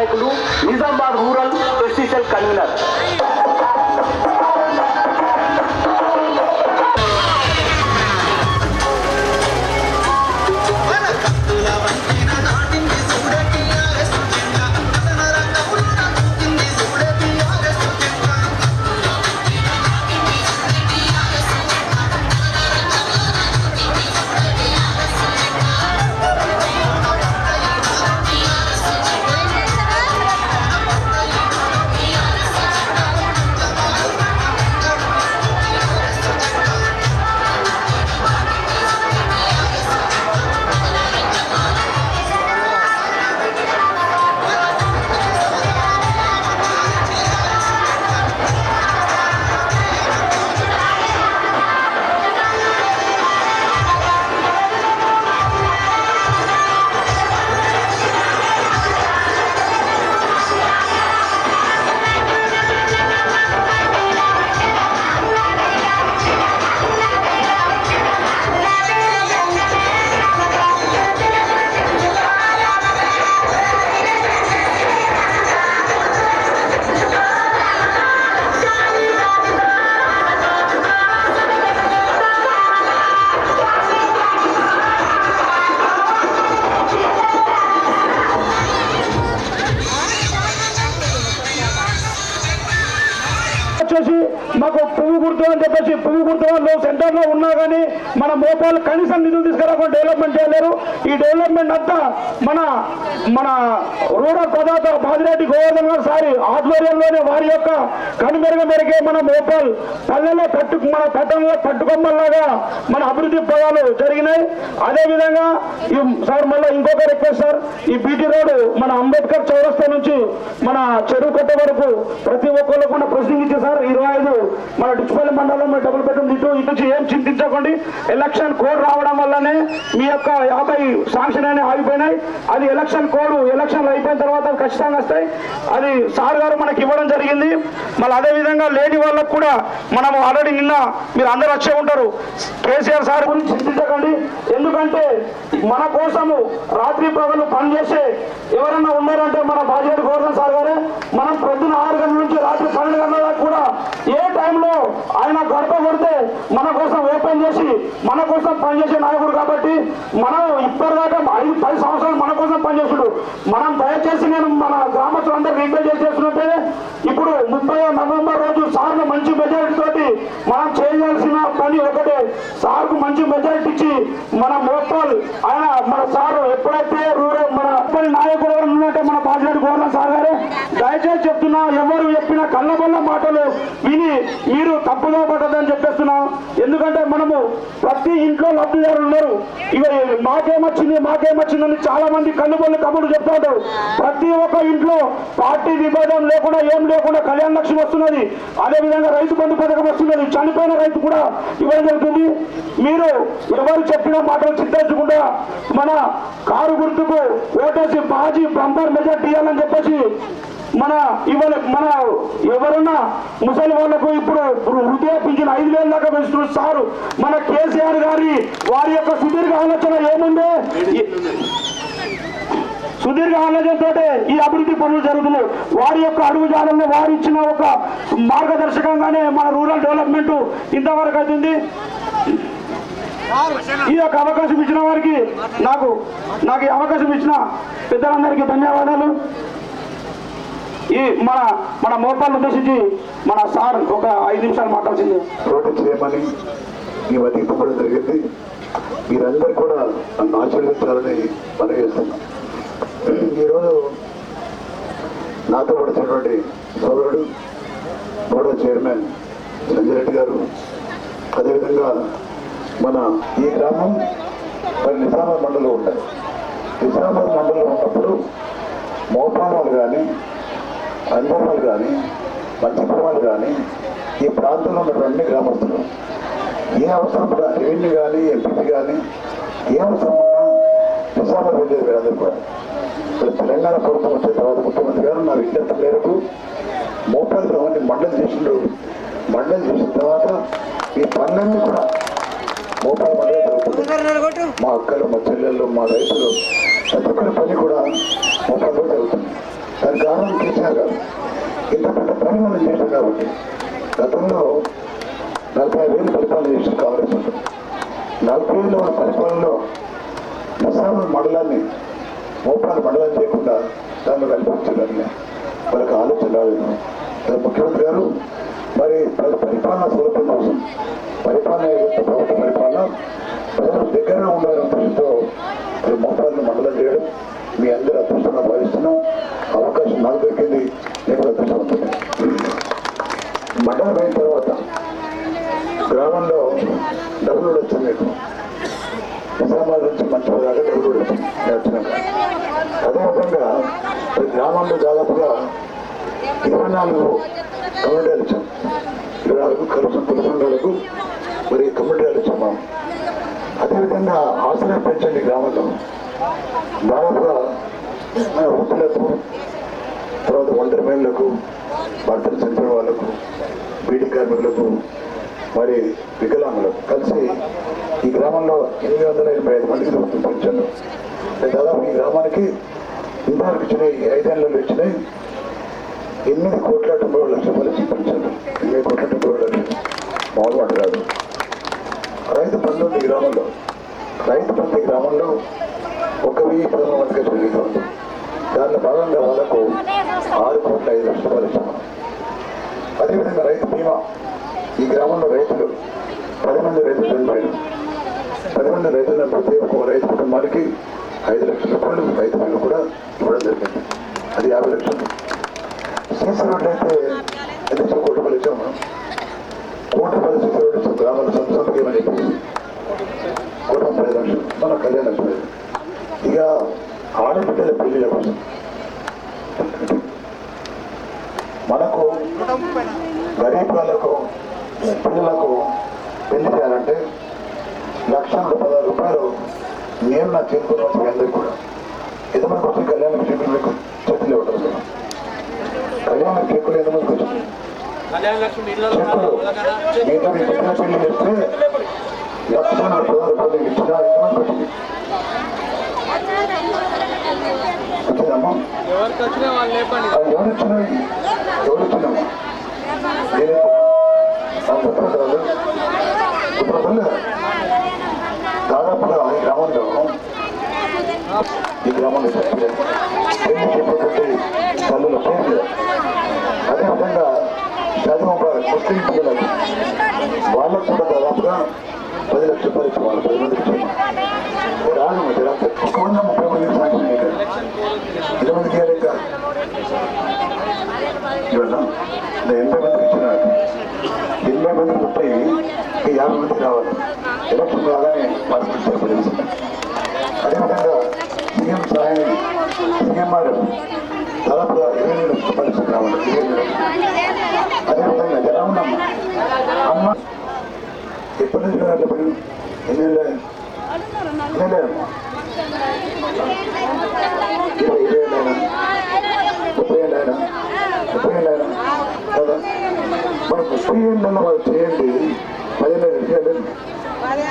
నాయకులు Nizamabad rural SC cell convener. అధికారంలో ఉన్నా కానీ మన మోపాలు కనీసం నిధులు తీసుకురాకుండా డెవలప్మెంట్ చేయలేరు. ఈ డెవలప్మెంట్ అంతా మన మన రూరల్ ప్రదాత బాజిరెడ్డి గోవర్ధన్ గారు సారి ఆధ్వర్యంలోనే వారి యొక్క కనుమెరుగ మేరకే మన మోపాల్ పల్లెల్లో పట్టు మన పట్టణంలో పట్టుకొమ్మల్లాగా మన అభివృద్ధి పదాలు జరిగినాయి. అదేవిధంగా ఈ సార్ మళ్ళీ ఇంకొక రిక్వెస్ట్ సార్. ఈ బీటీ రోడ్ మన అంబేద్కర్ చౌరస్తా నుంచి మన చెరువు కట్ట వరకు ప్రతి ఒక్కళ్ళు కూడా ప్రశ్నించి సార్. ఇరవై ఐదు మన డిచ్పల్లి మండలంలో డబుల్ బెడ్రూమ్ ఇటు ఇటు నుంచి ఏం చింతించకండి. ఎలక్షన్ కోడ్ రావడం వల్లనే మీ యొక్క యాభై శాంక్షన్ అనేవి ఆగిపోయినాయి. అది ఎలక్షన్ కోడ్ ఎలక్షన్లు అయిపోయిన తర్వాత ఖచ్చితంగా వస్తాయి. అది సార్ గారు మనకి ఇవ్వడం జరిగింది. మళ్ళీ అదే విధంగా లేని వాళ్ళకు కూడా మనం ఆల్రెడీ నిన్న మీరు అందరూ వచ్చే ఉంటారు. కేసీఆర్ సార్ గురించి చింతించకండి. ఎందుకంటే మన కోసము రాత్రి పగలు పనిచేసే ఎవరన్నా ఉన్నారంటే మన బాధ్యత గోవర్ధన్ సార్ గారే. మనం పొద్దున ఆరు గంటల నుంచి రాత్రి పన్నెండు గంటల దాకా ఏ టైంలో ఆయన గడప కొడితే మన కోసం ఓపెన్ చేసి మన కోసం పనిచేసే నాయకుడు కాబట్టి మనం ఇప్పటిదాకా ఐదు పది సంవత్సరాలు మన కోసం పనిచేసాడు మనం దయచేసి నేను మన గ్రామస్తులందరూ రిక్వెస్ట్ చేస్తున్నట్టే ఇప్పుడు ముప్పై నవంబర్ రోజు సార్ను మంచి మెజారిటీ తోటి మనం చేయాల్సిన పని ఒకటే. సార్కు మంచి మెజారిటీ ఇచ్చి మన మోపాల్ ఆయన మన సార్ ఎప్పుడైతే రూరల్ నాయకుడు ఎవరు ఉన్నట్టే మన పాజిరెడ్డి గోర్ల సార్ గారు. దయచేసి చెప్తున్నా ఎవరు చెప్పిన కళ్ళబొల్ల మాటలు విని మీరు తప్పుగా పడదని చెప్పేస్తున్నాం. ఎందుకంటే మనము ప్రతి ఇంట్లో లబ్ధిదారులు ఉన్నారు. ఇక మాకేమొచ్చింది మాకేమొచ్చిందని చాలా మంది కళ్ళబొల్లు కబుర్లు చెప్తా ఉంటారు. ప్రతి ఒక్క ఇంట్లో పార్టీ విభేదం లేకుండా ఏం లేకుండా కళ్యాణ లక్ష్యం వస్తున్నది. అదే విధంగా రైతు బంధు పథకం వస్తున్నది. చనిపోయిన రైతు కూడా ఇవ్వడం జరుగుతుంది. మీరు ఎవరు చెప్పిన మాటలు చింతించకుండా మన కారు గుర్తుకు ఓటేసి బాజీ బంపర్ మెజార్టీ ఇవ్వాలని చెప్పేసి మన ఇవాళ మన ఎవరన్నా ముసలి వాళ్ళకు ఇప్పుడు హృదయ పింఛన్ ఐదు వేల దాకా పెంచుతున్నారు సారు. మన కేసీఆర్ గారి వారి యొక్క సుదీర్ఘ ఆలోచన ఏముంది? సుదీర్ఘ ఆలోచనతో ఈ అభివృద్ధి పనులు జరుగుతున్నాయి. వారి యొక్క అడుగుజాడల్లో వారు ఇచ్చిన ఒక మార్గదర్శకంగానే మన రూరల్ డెవలప్మెంట్ ఇంతవరకు అవుతుంది. ఈ యొక్క అవకాశం ఇచ్చిన వారికి నాకు నాకు ఈ అవకాశం ఇచ్చిన పెద్దలందరికీ ధన్యవాదాలు. ఈ మన మన మోపాలను ఉద్దేశించి మన సార్ ఒక ఐదు నిమిషాలు మాట్లాడాల్సింది. రోడ్డు చేయమని మీ మధ్య పంపడం జరిగింది. మీరందరూ కూడా నన్ను ఆశీర్వదించాలని మనం చేస్తున్నాం. ఈరోజు నాతో పడుతున్నటువంటి సోదరుడు బోర్డు చైర్మన్ సంజయ్ రెడ్డి గారు. అదేవిధంగా మన ఈ గ్రామం మరి నిజామాబాద్ మండలం ఉంటాయి నిజామాబాద్ మండలం ఉన్నప్పుడు మోపాలాలు కానీ అందర్వాళ్ళు కానీ మంచిపురవాళ్ళు కానీ ఈ ప్రాంతంలో ఉన్నటువంటి గ్రామస్తులు ఏ అవసరం కూడా రెవెన్యూ కానీ ఎంపీ కానీ ఏ అవసరం ఉన్నా నిజామాబాద్ వెళ్ళేది వీళ్ళందరూ కూడా ఇప్పుడు తెలంగాణ ప్రభుత్వం వచ్చిన తర్వాత ముఖ్యమంత్రి గారు నా విజ్ఞప్తి మేరకు మోపాల్ గ్రామాన్ని మండలి చేసిండు. మండలి చేసిన తర్వాత ఈ పనులన్నీ కూడా మా అక్కలు మా చెల్లెళ్ళు మా రైతులు ప్రతి ఒక్కరి పని కూడా మోపాల్లో జరుగుతుంది దాని కారణం కేసీఆర్ గారు ఇంత పెద్ద పని మనం చేశాం కాబట్టి గతంలో నలభై వేలు పరిపాలన చేసిన కాంగ్రెస్ ఉంటుంది నలభై వేల మన పరిపాలనలో నిజాము మండలాన్ని మోపాల మండలం చేయకుండా దాన్ని కల్పించాలని వాళ్ళకి ఆలోచన రాలేదు. ముఖ్యమంత్రి గారు మరి పరిపాలన సౌలభ్యం కోసం పరిపాలన యొక్క ప్రభుత్వ పరిపాలన ప్రజలకు దగ్గరగా ఉండాలనే ఉద్దేశంతో మరి మండలం చేయడం మీ అందరి అదృష్టంగా భావిస్తున్నాం అవకాశం నాకు దొరికింది నేను కూడా అదృష్టవంతుడే మండలం అయిన తర్వాత గ్రామంలో డబ్బులు కూడా వచ్చింది మీకు నిజామాబాద్ నుంచి మంచి దాకా డబ్బులు కూడా వచ్చింది వచ్చినాక అదేవిధంగా గ్రామంలో దాదాపుగా ఇరవై నాలుగు కమ్యూనిటీలు ఇచ్చాం ఇరవై నాలుగు కలుసు పులి సంఘాలకు మరి అదేవిధంగా ఆశ్రయం పెంచండి గ్రామంలో. దాదాపుగా మన వృద్ధులకు తర్వాత ఒంటరి మహిళలకు భర్తలు చనిపోయిన వాళ్ళకు బీడీ కార్మికులకు మరి వికలాంగులకు కలిసి ఈ గ్రామంలో ఎనిమిది వందల ఎనభై ఐదు మందికి దొరుకుతుంది పెన్షన్లు దాదాపు ఈ గ్రామానికి ఇంతవరకు ఇచ్చినాయి ఈ ఐదేళ్ళలో ఇచ్చినాయి ఎనిమిది కోట్ల తొంభై లక్షల రూపాయలు పెన్షన్లు ఎనిమిది కోట్ల తొంభై ఏడు లక్షలు మామూలు మాట కాదు రైతు బంధు ఉంది ఈ గ్రామంలో గ్రామంలో ఒక వెయ్యి పదమూడు మందికి జరుగుతుంది దాని ఫలంగా వాళ్ళకు ఆరు కోట్ల ఐదు లక్షల రూపాయలు అదేవిధంగా రైతు బీమా ఈ గ్రామంలో రైతులు పది మంది రైతులు చనిపోయారు. పది మంది రైతులను ప్రతి ఒక రైతు కుటుంబానికి ఐదు లక్షల రూపాయలు రైతు బీమా కూడా ఇవ్వడం జరిగింది. అది యాభై లక్షలు. సీసీ అయితే ఎంత ఇచ్చాం కోటి రూపాయలు ఇచ్చాము మనం కోటి రూపాయలు సీసీ రోడ్లు ఇచ్చాం గ్రామాల సొంత సొంతకి ఏమని చెప్పేసి కోటి ముప్పై ఐదు లక్షలు మన కళ్యాణ లక్ష్మి ఇక ఆడబిడ్డల పెళ్ళిల కోసం మనకు గరీబ్ వాళ్ళకు పిల్లలకు పెళ్ళి చేయాలంటే లక్ష నూట పదహారు రూపాయలు నేను నా చేరుకున్న మీ అందరికీ కూడా ఎంతమందికి వచ్చి కళ్యాణ చేతులు మీకు చేతులు ఇవ్వటం లేదు కళ్యాణ కేకులు ఎంతమందికి వచ్చింది చెక్కులు మీతో మీ పుట్టిన పెళ్ళి చేస్తే లక్ష నూట పదహారు రూపాయలు ఇచ్చినా ఎంతమందికి వచ్చింది వచ్చిందమ్మా ఎవరికి వచ్చినా వాళ్ళు లేపండి అది ఎవరు ఇచ్చినవి ఎవరు ఇచ్చినాము నేను పుత్రతలు పుత్రతలు దాదాపుగా ఈ గ్రామంలో ఈ గ్రామంలో చెప్పే తల్లుల పేర్లు అదేవిధంగా చదువు ముస్లిం పిల్లలకు వాళ్ళకు కూడా దాదాపుగా పది లక్షల రూపాయలు ఇచ్చి వాళ్ళు పది మందికి రాను మరి ఒక ముప్పై మందికి సాంక్షన్ చేయాలి ఎంతమందికి ఇవ్వాలి ఇంకా ఇవాళ ఎనభై మందికి ఇచ్చినాడు ఎనభై మందికి ముప్పై యాభై మందికి రావాలి. ఎలక్షన్ రాగానే మార్కెట్ చేపడింది అదేవిధంగా సీఎం సహాయం సీఎం దాదాపుగా ఇరవై లక్షల పరిస్థితి రావాలి ఇరవై ఇరవై ఇరవై ఏళ్ళు అయినా ముప్పై ఏళ్ళు అయినా ముప్పై ఏళ్ళు అయినా కదా మరి ముప్పై ఏళ్ళలో వాళ్ళు చేయండి పదిహేను ఏళ్ళు చేయండి అలాగే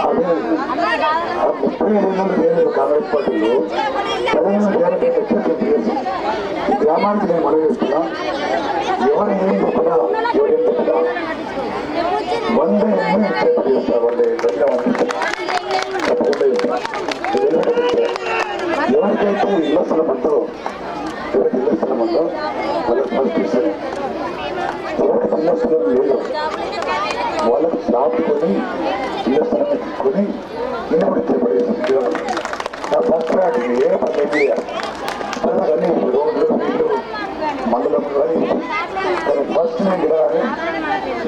అదే ఆ ముప్పై ఏళ్ళలో చేయలేదు కాంగ్రెస్ పార్టీలో పదిహేను చేయాలంటే ఎక్సెప్ట్ చేసి ఈ గ్రామానికి నేను మనవి చేస్తున్నా ఎవరు ఏం చెప్పినా ఎవరు ఏం చెప్పినా వంద ఎన్నో ఎక్సెప్ట్ చేస్తారు వాళ్ళు వెళ్ళిన తప్పకుండా చేస్తారు. ఇది ఎందుకంటే ఎవరికైతే ఇళ్ళ స్థలం ఉందో ఎవరికి ఇళ్ళ స్థలం ఉందో వాళ్ళకి ఫస్ట్ ఇస్తారు ఎవరికి ఇళ్ళ స్థలం లేదు వాళ్ళకి స్లాబ్ కొని ఇళ్ళ స్థలం కొని ఇల్లు కూడా చేపడేస్తారు నా ఫస్ట్ రాటికి ఏ పని చేయాలి అన్ని రోడ్లు నీళ్ళు మండలం కానీ కానీ ఫస్ట్ నేను గెలవాలి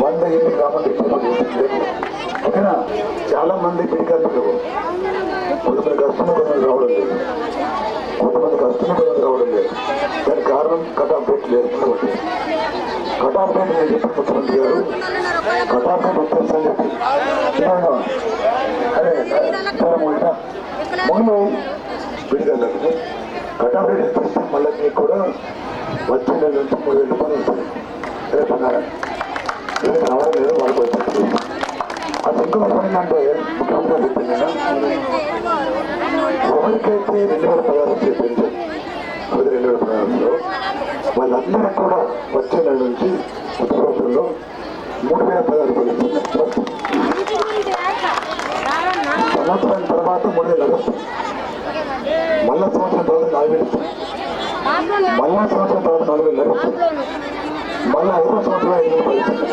వంద ఇల్లు గ్రామాలు ఓకేనా చాలా మంది పిడికార్మికులు కొంతమంది కష్టం కొంతమంది రావడం లేదు కొంతమంది రావడం లేదు దానికి కారణం కటాఫ్ రేట్ లేదు. కాబట్టి కటాఫ్ రేట్ నేను చెప్పిన ముఖ్యమంత్రి గారు కటాఫ్ రేట్ వచ్చేస్తా చెప్పి అరే సరే విడిగలకు కటాఫ్ మళ్ళీ మీకు కూడా వచ్చే నెల నుంచి మూడు వేల రూపాయలు వస్తుంది రేపు రావడం లేదు వాళ్ళకి వచ్చేస్తుంది. ఆ శంకుస్థాపన ఏంటంటే ముఖ్యమంత్రి చెప్పింది ఎవరికైతే రెండు వేల పదహారు వచ్చే రెండు వేల పదహారులో వాళ్ళందరూ కూడా వచ్చే నెల నుంచి కొత్త సంవత్సరంలో మూడు వేల పదహారు రూపాయలు సంవత్సరం తర్వాత మూడు వేల మళ్ళా సంవత్సరం తర్వాత నాలుగు వేలు మళ్ళా సంవత్సరం తర్వాత నాలుగు వేలు మళ్ళా ఐదో సంవత్సరం ఐదు వేలు పడుతుంది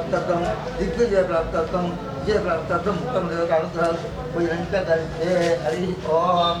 ప్రాప్తం దిగ్విజయ ప్రాప్తం విజయ ప్రాప్తం ముక్తం దేవతానుగ్రహం పోయినంటే ధరిస్తే హరి ఓం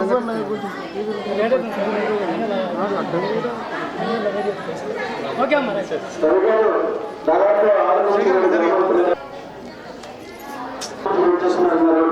బ్రహ్మణాయం మనస్పుర దాదాపు ఆరు నుంచి ఏడు చేస్తున్నారు